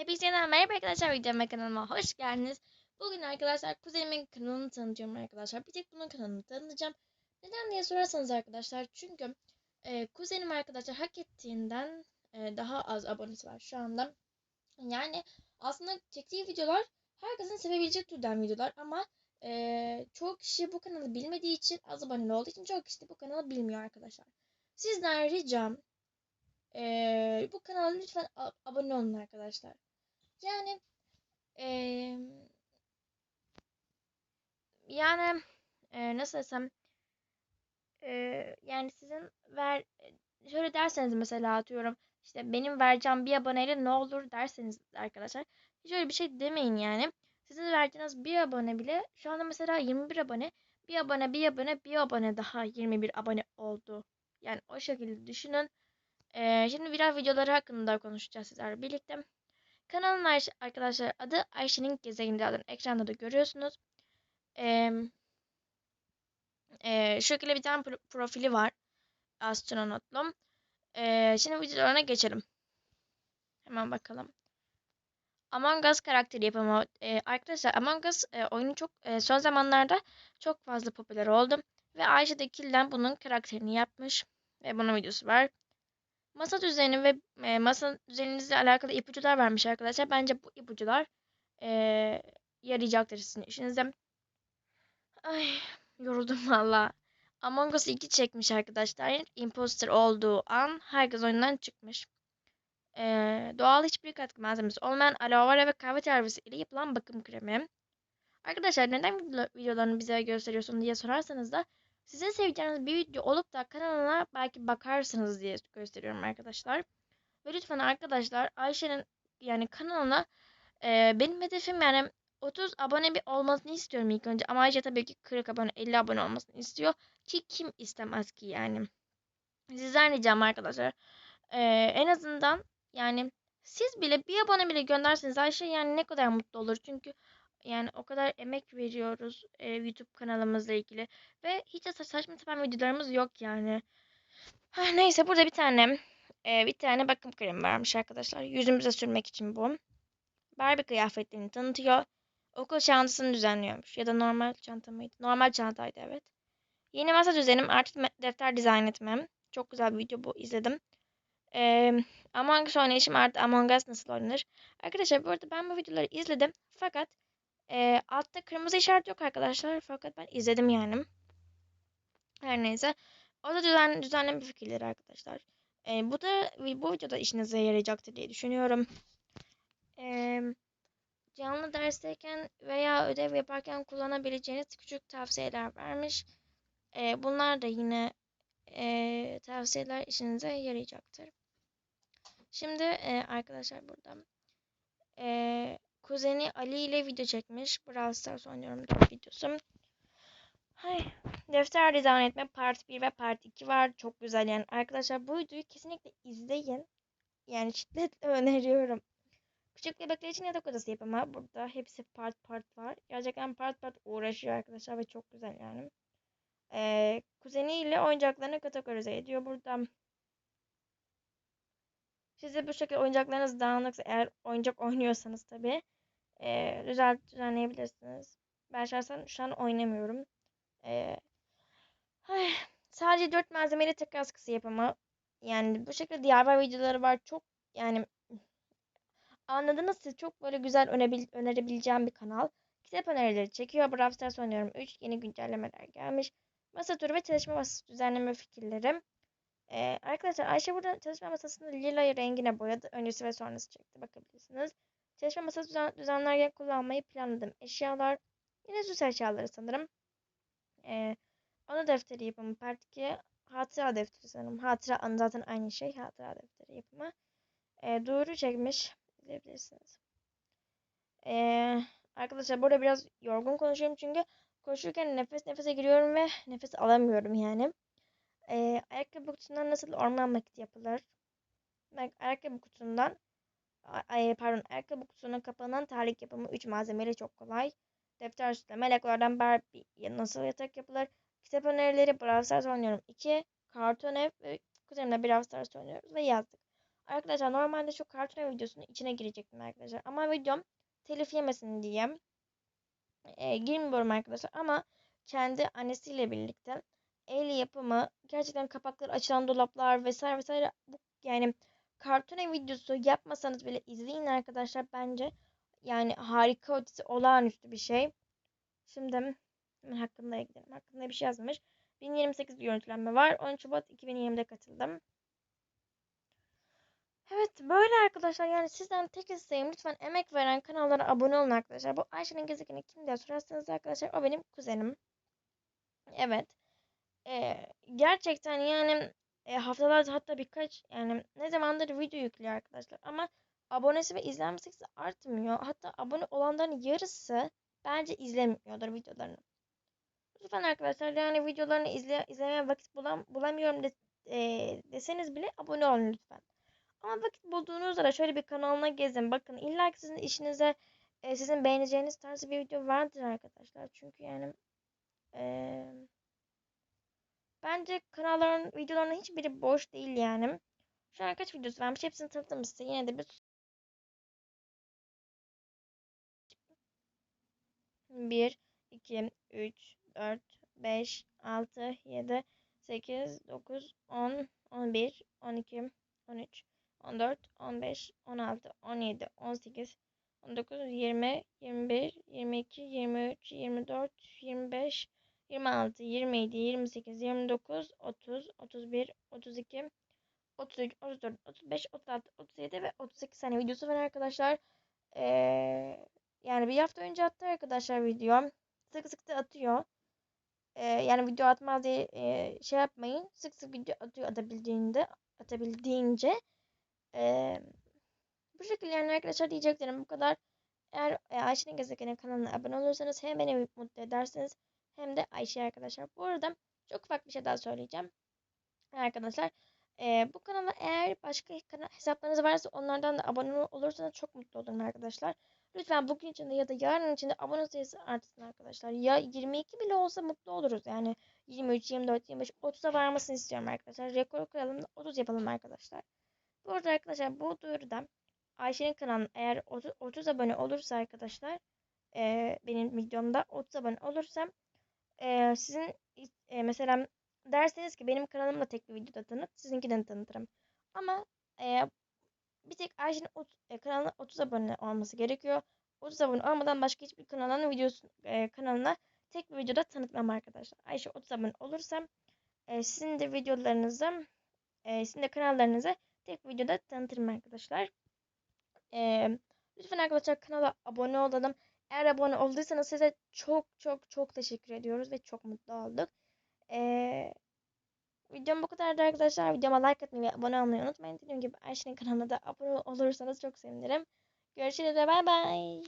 Hepinize yeniden merhaba arkadaşlar videoma kanalıma hoş geldiniz. Bugün arkadaşlar kuzenimin kanalını tanıtıyorum arkadaşlar. Bir tek bunun kanalını tanıtacağım. Neden diye sorarsanız arkadaşlar çünkü e, kuzenim arkadaşlar hak ettiğinden e, daha az abonesi var şu anda. Yani aslında çektiği videolar herkesin sevebilecek türden videolar ama e, çoğu kişi bu kanalı bilmediği için az aboneli olduğu için çoğu kişi bu kanalı bilmiyor arkadaşlar. Sizden ricam e, bu kanala lütfen abone olun arkadaşlar. Yani eee, yani eee, nasıl desem eee, yani sizin ver şöyle derseniz mesela atıyorum işte benim vereceğim bir aboneyle ne olur derseniz arkadaşlar hiç öyle bir şey demeyin yani. Sizin vereceğiniz bir abone bile şu anda mesela 21 abone bir abone bir abone bir abone daha 21 abone oldu. Yani o şekilde düşünün. Ee, şimdi biraz videoları hakkında konuşacağız sizlerle birlikte. Kanalın arkadaşlar adı Ayşe'nin gezegeni adını ekranda da görüyorsunuz. Ee, e, şu bir tane profili var. Astronotlum. Ee, şimdi videolarına geçelim. Hemen bakalım. Among Us karakteri yapımı. Ee, arkadaşlar Among Us e, oyunu çok e, son zamanlarda çok fazla popüler oldu. Ve Ayşe de Kilden bunun karakterini yapmış. Ve bunun videosu var. Masa düzeni ve e, masa düzeninizle alakalı ipuçlar vermiş arkadaşlar. Bence bu ipuçlar e, yarayacaktır sizin işinize. Ay yoruldum valla. Among Us 2 çekmiş arkadaşlar. Imposter olduğu an herkes oyundan çıkmış. E, doğal hiçbir katkı malzemesi olmayan aloe vera ve kahve telvesi ile yapılan bakım kremi. Arkadaşlar neden videolarını bize gösteriyorsun diye sorarsanız da sizin seveceğiniz bir video olup da kanalına belki bakarsınız diye gösteriyorum arkadaşlar. Ve lütfen arkadaşlar Ayşe'nin yani kanalına e, benim hedefim yani 30 abone bir olmasını istiyorum ilk önce. Ama Ayşe tabii ki 40 abone 50 abone olmasını istiyor. Ki kim istemez ki yani. Sizden ricam arkadaşlar. E, en azından yani siz bile bir abone bile gönderseniz Ayşe yani ne kadar mutlu olur. Çünkü yani o kadar emek veriyoruz e, YouTube kanalımızla ilgili. Ve hiç de saçma sapan videolarımız yok yani. Ha, neyse burada bir tane e, bir tane bakım kremi varmış arkadaşlar. Yüzümüze sürmek için bu. Barbie kıyafetlerini tanıtıyor. Okul çantasını düzenliyormuş. Ya da normal çanta mıydı? Normal çantaydı evet. Yeni masa düzenim artık defter dizayn etmem. Çok güzel bir video bu izledim. Ee, Among Us oynayışım artı Among Us nasıl oynanır? Arkadaşlar bu arada ben bu videoları izledim. Fakat e, altta kırmızı işaret yok arkadaşlar. Fakat ben izledim yani. Her neyse. O da düzen, düzenleme fikirleri arkadaşlar. E, bu da bu videoda işinize yarayacaktır diye düşünüyorum. E, canlı dersteyken veya ödev yaparken kullanabileceğiniz küçük tavsiyeler vermiş. E, bunlar da yine e, tavsiyeler işinize yarayacaktır. Şimdi e, arkadaşlar burada e, kuzeni Ali ile video çekmiş. Brawl Stars oynuyorum 4 videosu. Hay, defter dizayn etme part 1 ve part 2 var. Çok güzel yani. Arkadaşlar bu videoyu kesinlikle izleyin. Yani şiddetle öneriyorum. Küçük bebekler için yatak odası yapımı. Burada hepsi part part var. Gerçekten part part uğraşıyor arkadaşlar ve çok güzel yani. Ee, kuzeniyle oyuncaklarını kategorize ediyor. Burada size bu şekilde oyuncaklarınız dağınıksa eğer oyuncak oynuyorsanız tabii e, düzel düzenleyebilirsiniz. Ben şahsen şu an oynamıyorum. E, ay, sadece 4 malzemeyle tek askısı yapımı. Yani bu şekilde DIY videoları var. Çok yani anladınız siz çok böyle güzel önebil, önerebileceğim bir kanal. Kitap önerileri çekiyor. Brawl Stars oynuyorum. 3 yeni güncellemeler gelmiş. Masa turu ve çalışma masası düzenleme fikirlerim. Ee, arkadaşlar Ayşe burada çalışma masasını lila rengine boyadı. Öncesi ve sonrası çekti. Bakabilirsiniz. Çalışma masası düzen, düzenlerken kullanmayı planladım. Eşyalar yine süs eşyaları sanırım. Ee, ana defteri yapımı. Part 2 hatıra defteri sanırım. Hatıra zaten aynı şey. Hatıra defteri yapımı. Ee, doğru çekmiş. İzleyebilirsiniz. Ee, arkadaşlar burada biraz yorgun konuşuyorum çünkü koşurken nefes nefese giriyorum ve nefes alamıyorum yani. Ee, ayakkabı kutusundan nasıl orman maketi yapılır? Ayakkabı kutusundan ay, pardon ayakkabı kutusuna kapanan terlik yapımı 3 malzemeyle çok kolay. Defter süsleme, meleklerden Barbie nasıl yatak yapılır? Kitap önerileri Brawl Stars oynuyorum 2. Karton ev ve kuzenimle Brawl Stars oynuyoruz ve yazdık. Arkadaşlar normalde şu karton videosunun içine girecektim arkadaşlar. Ama videom telif yemesin diye e, girmiyorum arkadaşlar. Ama kendi annesiyle birlikte el yapımı gerçekten kapakları açılan dolaplar vesaire vesaire bu yani karton ev videosu yapmasanız bile izleyin arkadaşlar bence yani harika ötesi olağanüstü bir şey. Şimdi hemen hakkında gidelim. Hakkında bir şey yazmış. 1028 görüntülenme var. 13 Şubat 2020'de katıldım. Evet böyle arkadaşlar yani sizden tek isteğim lütfen emek veren kanallara abone olun arkadaşlar. Bu Ayşe'nin gezegeni kim diye sorarsanız arkadaşlar o benim kuzenim. Evet. Ee, gerçekten yani e, haftalarda hatta birkaç yani ne zamandır video yüklüyor arkadaşlar ama abonesi ve izlenme sayısı artmıyor. Hatta abone olanların yarısı bence izlemiyordur videolarını. Lütfen arkadaşlar yani videolarını izle, izlemeye vakit bulam, bulamıyorum de, e, deseniz bile abone olun lütfen. Ama vakit bulduğunuzda da şöyle bir kanalına gezin. Bakın illa ki sizin işinize e, sizin beğeneceğiniz tarzı bir video vardır arkadaşlar. Çünkü yani e, bence kanalların videolarının hiçbiri boş değil yani. Şu an kaç videosu varmış hepsini tanıttım size. Yine de bir 1, 2, 3, 4, 5, 6, 7, 8, 9, 10, 11, 12, 13, 14, 15, 16, 17, 18, 19, 20, 21, 22, 23, 24, 25, 26, 27, 28, 29, 30, 31, 32, 33, 34, 35, 36, 37 ve 38 tane videosu var arkadaşlar. Ee, yani bir hafta önce attı arkadaşlar video. Sık sık da atıyor. Ee, yani video atmaz diye e, şey yapmayın. Sık sık video atıyor atabildiğinde atabildiğince. Ee, bu şekilde yani arkadaşlar diyeceklerim bu kadar. Eğer e, Ayşe'nin gezegeni kanalına abone olursanız hem beni mutlu edersiniz hem de Ayşe arkadaşlar. Bu arada çok ufak bir şey daha söyleyeceğim. Arkadaşlar e, bu kanala eğer başka hesaplarınız varsa onlardan da abone olursanız çok mutlu olurum arkadaşlar. Lütfen bugün içinde ya da yarın içinde abone sayısı artsın arkadaşlar. Ya 22 bile olsa mutlu oluruz. Yani 23, 24, 25, 30'a varmasını istiyorum arkadaşlar. Rekor koyalım da 30 yapalım arkadaşlar. Bu arada arkadaşlar bu duyuruda Ayşe'nin kanalına eğer 30, 30 abone olursa arkadaşlar e, benim videomda 30 abone olursam e, sizin e, mesela derseniz ki benim kanalımla tek bir videoda tanıt sizinkinden tanıtırım. Ama e, bir tek Ayşe'nin e, kanalına 30 abone olması gerekiyor. 30 abone olmadan başka hiçbir kanalın videosu e, kanalına tek bir videoda tanıtmam arkadaşlar. Ayşe 30 abone olursam e, sizin de videolarınızı e, sizin de kanallarınızı tek videoda tanıtırım arkadaşlar. E, lütfen arkadaşlar kanala abone olalım. Eğer abone olduysanız size çok çok çok teşekkür ediyoruz ve çok mutlu olduk. Eee Videom bu kadardı arkadaşlar. Videoma like atmayı ve abone olmayı unutmayın. Dediğim gibi Ayşe'nin kanalına da abone olursanız çok sevinirim. Görüşürüz ve bay bay.